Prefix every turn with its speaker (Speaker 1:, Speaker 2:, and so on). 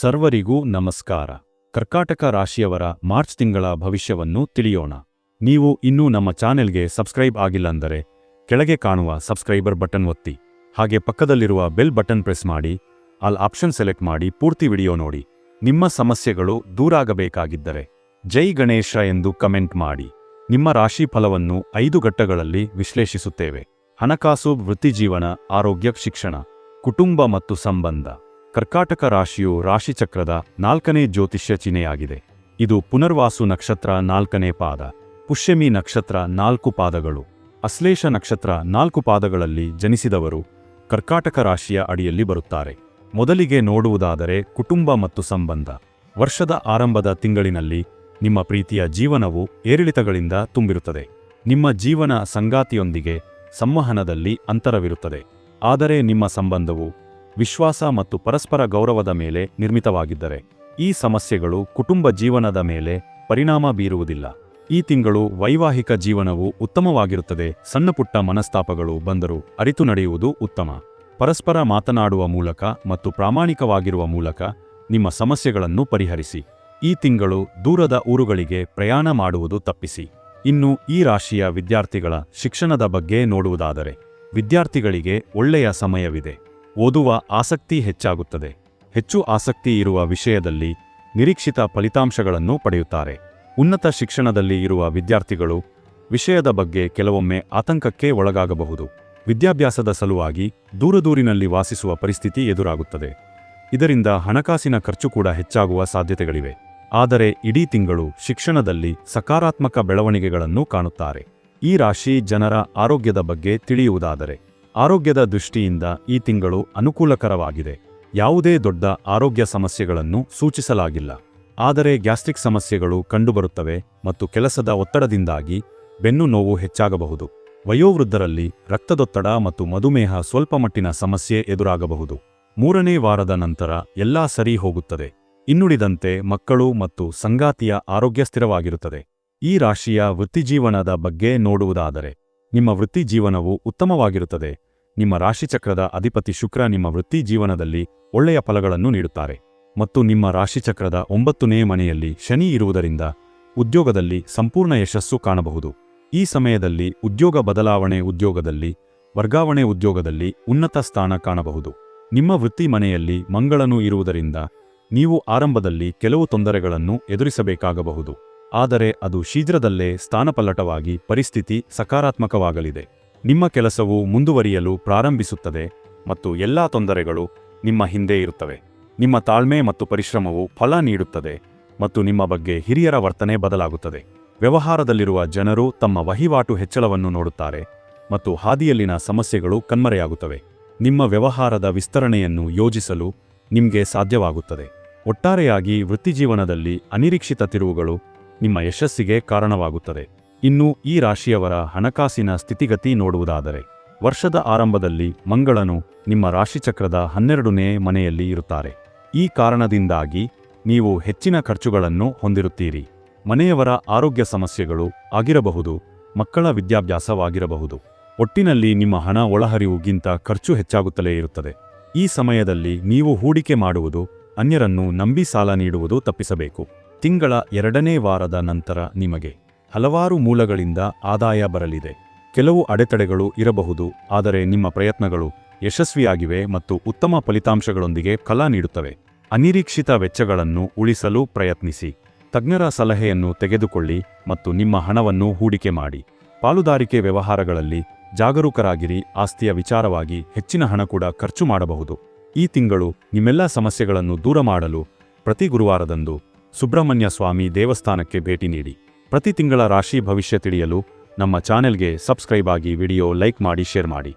Speaker 1: ಸರ್ವರಿಗೂ ನಮಸ್ಕಾರ. ಕರ್ಕಾಟಕ ರಾಶಿಯವರ ಮಾರ್ಚ್ ತಿಂಗಳ ಭವಿಷ್ಯವನ್ನು ತಿಳಿಯೋಣ. ನೀವು ಇನ್ನೂ ನಮ್ಮ ಚಾನೆಲ್ಗೆ ಸಬ್ಸ್ಕ್ರೈಬ್ ಆಗಿಲ್ಲಂದರೆ ಕೆಳಗೆ ಕಾಣುವ ಸಬ್ಸ್ಕ್ರೈಬರ್ ಬಟನ್ ಒತ್ತಿ. ಹಾಗೆ ಪಕ್ಕದಲ್ಲಿರುವ ಬೆಲ್ ಬಟನ್ ಪ್ರೆಸ್ ಮಾಡಿ. ಅಲ್ಲಿ ಆಪ್ಷನ್ ಸೆಲೆಕ್ಟ್ ಮಾಡಿ ಪೂರ್ತಿ ವಿಡಿಯೋ ನೋಡಿ. ನಿಮ್ಮ ಸಮಸ್ಯೆಗಳು ದೂರಾಗಬೇಕಾಗಿದ್ದರೆ ಜೈ ಗಣೇಶ ಎಂದು ಕಮೆಂಟ್ ಮಾಡಿ. ನಿಮ್ಮ ರಾಶಿ ಫಲವನ್ನು ಐದು ಘಟ್ಟಗಳಲ್ಲಿ ವಿಶ್ಲೇಷಿಸುತ್ತೇವೆ. ಹಣಕಾಸು, ವೃತ್ತಿಜೀವನ, ಆರೋಗ್ಯ, ಶಿಕ್ಷಣ, ಕುಟುಂಬ ಮತ್ತು ಸಂಬಂಧ. ಕರ್ಕಾಟಕ ರಾಶಿಯು ರಾಶಿಚಕ್ರದ ನಾಲ್ಕನೇ ಜ್ಯೋತಿಷ್ಯ ಚಿಹ್ನೆಯಾಗಿದೆ. ಇದು ಪುನರ್ವಾಸು ನಕ್ಷತ್ರ ನಾಲ್ಕನೇ ಪಾದ. ಪುಷ್ಯಮಿ ನಕ್ಷತ್ರ ನಾಲ್ಕು ಪಾದಗಳು. ಅಶ್ಲೇಷ ನಕ್ಷತ್ರ ನಾಲ್ಕು ಪಾದಗಳಲ್ಲಿ ಜನಿಸಿದವರು ಕರ್ಕಾಟಕ ರಾಶಿಯ ಅಡಿಯಲ್ಲಿ ಬರುತ್ತಾರೆ. ಮೊದಲಿಗೆ ನೋಡುವುದಾದರೆ ಕುಟುಂಬ ಮತ್ತು ಸಂಬಂಧ. ವರ್ಷದ ಆರಂಭದ ತಿಂಗಳಿನಲ್ಲಿ ನಿಮ್ಮ ಪ್ರೀತಿಯ ಜೀವನವು ಏರಿಳಿತಗಳಿಂದ ತುಂಬಿರುತ್ತದೆ. ನಿಮ್ಮ ಜೀವನ ಸಂಗಾತಿಯೊಂದಿಗೆ ಸಂವಹನದಲ್ಲಿ ಅಂತರವಿರುತ್ತದೆ. ಆದರೆ ನಿಮ್ಮ ಸಂಬಂಧವು ವಿಶ್ವಾಸ ಮತ್ತು ಪರಸ್ಪರ ಗೌರವದ ಮೇಲೆ ನಿರ್ಮಿತವಾಗಿದ್ದರೆ, ಈ ಸಮಸ್ಯೆಗಳು ಕುಟುಂಬ ಜೀವನದ ಮೇಲೆ ಪರಿಣಾಮ ಬೀರುವುದಿಲ್ಲ. ಈ ತಿಂಗಳು ವೈವಾಹಿಕ ಜೀವನವು ಉತ್ತಮವಾಗಿರುತ್ತದೆ. ಸಣ್ಣಪುಟ್ಟ ಮನಸ್ತಾಪಗಳು ಬಂದರೂ ಅರಿತು ನಡೆಯುವುದು ಉತ್ತಮ. ಪರಸ್ಪರ ಮಾತನಾಡುವ ಮೂಲಕ ಮತ್ತು ಪ್ರಾಮಾಣಿಕವಾಗಿರುವ ಮೂಲಕ ನಿಮ್ಮ ಸಮಸ್ಯೆಗಳನ್ನು ಪರಿಹರಿಸಿ. ಈ ತಿಂಗಳು ದೂರದ ಊರುಗಳಿಗೆ ಪ್ರಯಾಣ ಮಾಡುವುದು ತಪ್ಪಿಸಿ. ಇನ್ನು ಈ ರಾಶಿಯ ವಿದ್ಯಾರ್ಥಿಗಳ ಶಿಕ್ಷಣದ ಬಗ್ಗೆ ನೋಡುವುದಾದರೆ, ವಿದ್ಯಾರ್ಥಿಗಳಿಗೆ ಒಳ್ಳೆಯ ಸಮಯವಿದೆ. ಓದುವ ಆಸಕ್ತಿ ಹೆಚ್ಚಾಗುತ್ತದೆ. ಹೆಚ್ಚು ಆಸಕ್ತಿ ಇರುವ ವಿಷಯದಲ್ಲಿ ನಿರೀಕ್ಷಿತ ಫಲಿತಾಂಶಗಳನ್ನು ಪಡೆಯುತ್ತಾರೆ. ಉನ್ನತ ಶಿಕ್ಷಣದಲ್ಲಿ ಇರುವ ವಿದ್ಯಾರ್ಥಿಗಳು ವಿಷಯದ ಬಗ್ಗೆ ಕೆಲವೊಮ್ಮೆ ಆತಂಕಕ್ಕೆ ಒಳಗಾಗಬಹುದು. ವಿದ್ಯಾಭ್ಯಾಸದ ಸಲುವಾಗಿ ದೂರದೂರಿನಲ್ಲಿ ವಾಸಿಸುವ ಪರಿಸ್ಥಿತಿ ಎದುರಾಗುತ್ತದೆ. ಇದರಿಂದ ಹಣಕಾಸಿನ ಖರ್ಚು ಕೂಡ ಹೆಚ್ಚಾಗುವ ಸಾಧ್ಯತೆಗಳಿವೆ. ಆದರೆ ಇಡೀ ತಿಂಗಳು ಶಿಕ್ಷಣದಲ್ಲಿ ಸಕಾರಾತ್ಮಕ ಬೆಳವಣಿಗೆಗಳನ್ನು ಕಾಣುತ್ತಾರೆ. ಈ ರಾಶಿ ಜನರ ಆರೋಗ್ಯದ ಬಗ್ಗೆ ತಿಳಿಯುವುದಾದರೆ ಆರೋಗ್ಯದ ದೃಷ್ಟಿಯಿಂದ ಈ ತಿಂಗಳು ಅನುಕೂಲಕರವಾಗಿದೆ. ಯಾವುದೇ ದೊಡ್ಡ ಆರೋಗ್ಯ ಸಮಸ್ಯೆಗಳನ್ನು ಸೂಚಿಸಲಾಗಿಲ್ಲ. ಆದರೆ ಗ್ಯಾಸ್ಟ್ರಿಕ್ ಸಮಸ್ಯೆಗಳು ಕಂಡುಬರುತ್ತವೆ ಮತ್ತು ಕೆಲಸದ ಒತ್ತಡದಿಂದಾಗಿ ಬೆನ್ನು ನೋವು ಹೆಚ್ಚಾಗಬಹುದು. ವಯೋವೃದ್ಧರಲ್ಲಿ ರಕ್ತದೊತ್ತಡ ಮತ್ತು ಮಧುಮೇಹ ಸ್ವಲ್ಪ ಮಟ್ಟಿನ ಸಮಸ್ಯೆ ಎದುರಾಗಬಹುದು. ಮೂರನೇ ವಾರದ ನಂತರ ಎಲ್ಲಾ ಸರಿ ಹೋಗುತ್ತದೆ. ಇನ್ನುಳಿದಂತೆ ಮಕ್ಕಳು ಮತ್ತು ಸಂಗಾತಿಯ ಆರೋಗ್ಯ ಸ್ಥಿರವಾಗಿರುತ್ತದೆ. ಈ ರಾಶಿಯ ವೃತ್ತಿಜೀವನದ ಬಗ್ಗೆ ನೋಡುವುದಾದರೆ ನಿಮ್ಮ ವೃತ್ತಿ ಜೀವನವು ಉತ್ತಮವಾಗಿರುತ್ತದೆ. ನಿಮ್ಮ ರಾಶಿಚಕ್ರದ ಅಧಿಪತಿ ಶುಕ್ರ ನಿಮ್ಮ ವೃತ್ತಿ ಜೀವನದಲ್ಲಿ ಒಳ್ಳೆಯ ಫಲಗಳನ್ನು ನೀಡುತ್ತಾರೆ. ಮತ್ತು ನಿಮ್ಮ ರಾಶಿಚಕ್ರದ ಒಂಬತ್ತನೇ ಮನೆಯಲ್ಲಿ ಶನಿ ಇರುವುದರಿಂದ ಉದ್ಯೋಗದಲ್ಲಿ ಸಂಪೂರ್ಣ ಯಶಸ್ಸು ಕಾಣಬಹುದು. ಈ ಸಮಯದಲ್ಲಿ ಉದ್ಯೋಗ ಬದಲಾವಣೆ ಉದ್ಯೋಗದಲ್ಲಿ, ವರ್ಗಾವಣೆ ಉದ್ಯೋಗದಲ್ಲಿ ಉನ್ನತ ಸ್ಥಾನ ಕಾಣಬಹುದು. ನಿಮ್ಮ ವೃತ್ತಿ ಮನೆಯಲ್ಲಿ ಮಂಗಳನು ಇರುವುದರಿಂದ ನೀವು ಆರಂಭದಲ್ಲಿ ಕೆಲವು ತೊಂದರೆಗಳನ್ನು ಎದುರಿಸಬೇಕಾಗಬಹುದು. ಆದರೆ ಅದು ಶೀಘ್ರದಲ್ಲೇ ಸ್ಥಾನಪಲ್ಲಟವಾಗಿ ಪರಿಸ್ಥಿತಿ ಸಕಾರಾತ್ಮಕವಾಗಲಿದೆ. ನಿಮ್ಮ ಕೆಲಸವು ಮುಂದುವರಿಯಲು ಪ್ರಾರಂಭಿಸುತ್ತದೆ ಮತ್ತು ಎಲ್ಲಾ ತೊಂದರೆಗಳು ನಿಮ್ಮ ಹಿಂದೆ ಇರುತ್ತವೆ. ನಿಮ್ಮ ತಾಳ್ಮೆ ಮತ್ತು ಪರಿಶ್ರಮವು ಫಲ ನೀಡುತ್ತದೆ ಮತ್ತು ನಿಮ್ಮ ಬಗ್ಗೆ ಹಿರಿಯರ ವರ್ತನೆ ಬದಲಾಗುತ್ತದೆ. ವ್ಯವಹಾರದಲ್ಲಿರುವ ಜನರು ತಮ್ಮ ವಹಿವಾಟು ಹೆಚ್ಚಳವನ್ನು ನೋಡುತ್ತಾರೆ ಮತ್ತು ಹಾದಿಯಲ್ಲಿನ ಸಮಸ್ಯೆಗಳು ಕಣ್ಮರೆಯಾಗುತ್ತವೆ. ನಿಮ್ಮ ವ್ಯವಹಾರದ ವಿಸ್ತರಣೆಯನ್ನು ಯೋಜಿಸಲು ನಿಮಗೆ ಸಾಧ್ಯವಾಗುತ್ತದೆ. ಒಟ್ಟಾರೆಯಾಗಿ ವೃತ್ತಿಜೀವನದಲ್ಲಿ ಅನಿರೀಕ್ಷಿತ ತಿರುವುಗಳು ನಿಮ್ಮ ಯಶಸ್ಸಿಗೆ ಕಾರಣವಾಗುತ್ತದೆ. ಇನ್ನು ಈ ರಾಶಿಯವರ ಹಣಕಾಸಿನ ಸ್ಥಿತಿಗತಿ ನೋಡುವುದಾದರೆ, ವರ್ಷದ ಆರಂಭದಲ್ಲಿ ಮಂಗಳನು ನಿಮ್ಮ ರಾಶಿಚಕ್ರದ ಹನ್ನೆರಡನೇ ಮನೆಯಲ್ಲಿ ಇರುತ್ತಾರೆ. ಈ ಕಾರಣದಿಂದಾಗಿ ನೀವು ಹೆಚ್ಚಿನ ಖರ್ಚುಗಳನ್ನು ಹೊಂದಿರುತ್ತೀರಿ. ಮನೆಯವರ ಆರೋಗ್ಯ ಸಮಸ್ಯೆಗಳು ಆಗಿರಬಹುದು, ಮಕ್ಕಳ ವಿದ್ಯಾಭ್ಯಾಸವಾಗಿರಬಹುದು. ಒಟ್ಟಿನಲ್ಲಿ ನಿಮ್ಮ ಹಣ ಒಳಹರಿವುಗಿಂತ ಖರ್ಚು ಹೆಚ್ಚಾಗುತ್ತಲೇ ಇರುತ್ತದೆ. ಈ ಸಮಯದಲ್ಲಿ ನೀವು ಹೂಡಿಕೆ ಮಾಡುವುದು, ಅನ್ಯರನ್ನು ನಂಬಿ ಸಾಲ ನೀಡುವುದು ತಪ್ಪಿಸಬೇಕು. ತಿಂಗಳ ಎರಡನೇ ವಾರದ ನಂತರ ನಿಮಗೆ ಹಲವಾರು ಮೂಲಗಳಿಂದ ಆದಾಯ ಬರಲಿದೆ. ಕೆಲವು ಅಡೆತಡೆಗಳು ಇರಬಹುದು, ಆದರೆ ನಿಮ್ಮ ಪ್ರಯತ್ನಗಳು ಯಶಸ್ವಿಯಾಗಿವೆ ಮತ್ತು ಉತ್ತಮ ಫಲಿತಾಂಶಗಳೊಂದಿಗೆ ಕಲಾ ನೀಡುತ್ತವೆ. ಅನಿರೀಕ್ಷಿತ ವೆಚ್ಚಗಳನ್ನು ಉಳಿಸಲು ಪ್ರಯತ್ನಿಸಿ. ತಜ್ಞರ ಸಲಹೆಯನ್ನು ತೆಗೆದುಕೊಳ್ಳಿ ಮತ್ತು ನಿಮ್ಮ ಹಣವನ್ನು ಹೂಡಿಕೆ ಮಾಡಿ. ಪಾಲುದಾರಿಕೆ ವ್ಯವಹಾರಗಳಲ್ಲಿ ಜಾಗರೂಕರಾಗಿರಿ, ಆಸ್ತಿಯ ವಿಚಾರವಾಗಿ ಹೆಚ್ಚಿನ ಹಣ ಕೂಡ ಖರ್ಚು ಮಾಡಬಹುದು. ಈ ತಿಂಗಳು ನಿಮ್ಮೆಲ್ಲ ಸಮಸ್ಯೆಗಳನ್ನು ದೂರ ಮಾಡಲು ಪ್ರತಿ ಗುರುವಾರದಂದು ಸುಬ್ರಹ್ಮಣ್ಯ ಸ್ವಾಮಿ ದೇವಸ್ಥಾನಕ್ಕೆ ಭೇಟಿ ನೀಡಿ. ಪ್ರತಿ ತಿಂಗಳ ರಾಶಿ ಭವಿಷ್ಯ ತಿಳಿಯಲು ನಮ್ಮ ಚಾನೆಲ್ಗೆ ಸಬ್ಸ್ಕ್ರೈಬ್ ಆಗಿ ವಿಡಿಯೋ ಲೈಕ್ ಮಾಡಿ, ಶೇರ್ ಮಾಡಿ.